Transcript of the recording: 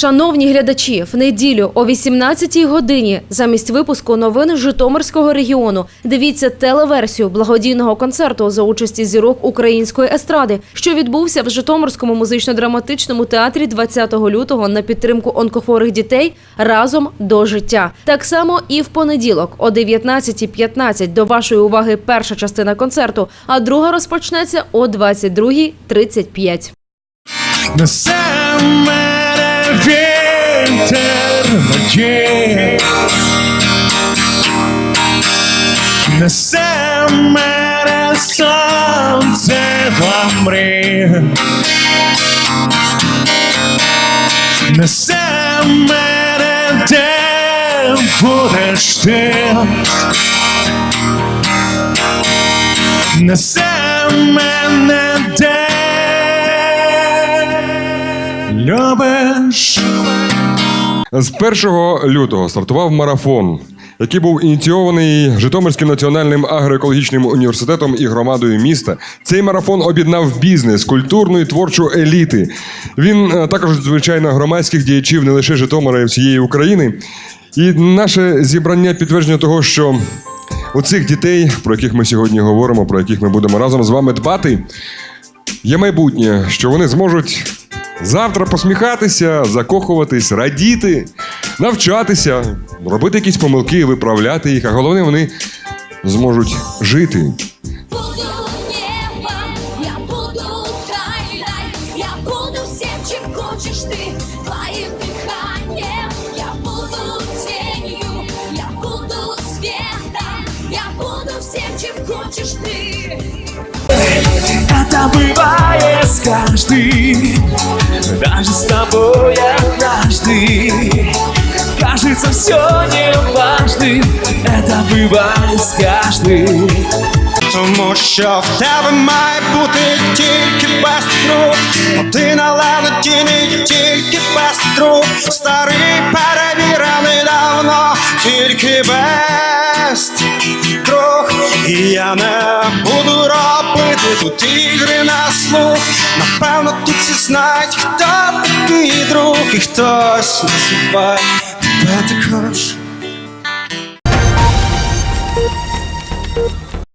Шановні глядачі, в неділю о 18-й годині замість випуску новин Житомирського регіону дивіться телеверсію благодійного концерту за участі зірок української естради, що відбувся в Житомирському музично-драматичному театрі 20 лютого на підтримку онкохворих дітей разом до життя. Так само і в понеділок о 19.15 до вашої уваги перша частина концерту, а друга розпочнеться о 22.35. Вітер надії. Несе мене сонце в мрії. Несе мене, де будеш ти. Несе мене, де любиш. З 1 лютого стартував марафон, який був ініційований Житомирським національним агроекологічним університетом і громадою міста. Цей марафон об'єднав бізнес, культурну і творчу еліти. Він е, також, звичайно, громадських діячів не лише Житомира і всієї України. І наше зібрання підтвердження того, що у цих дітей, про яких ми сьогодні говоримо, про яких ми будемо разом з вами дбати, є майбутнє, що вони зможуть завтра посміхатися, закохуватись, радіти, навчатися, робити якісь помилки, виправляти їх, а головне, вони зможуть жити. Буду небо, я буду край, я буду всем, чем хочешь ты, твоим дыханием, я буду тенью, я буду светом, я буду всем, чем хочешь ты. Это бывает с каждым Даже с тобой однажды Кажется все неважным Это бывает с каждым тому що в тебе має бути тільки без труб Один, але надійний тільки без труб Старий перевірений давно, тільки без трох І я не буду робити тут ігри на слух. Напевно, тут всі знають, хто такий друг І хтось називає тебе також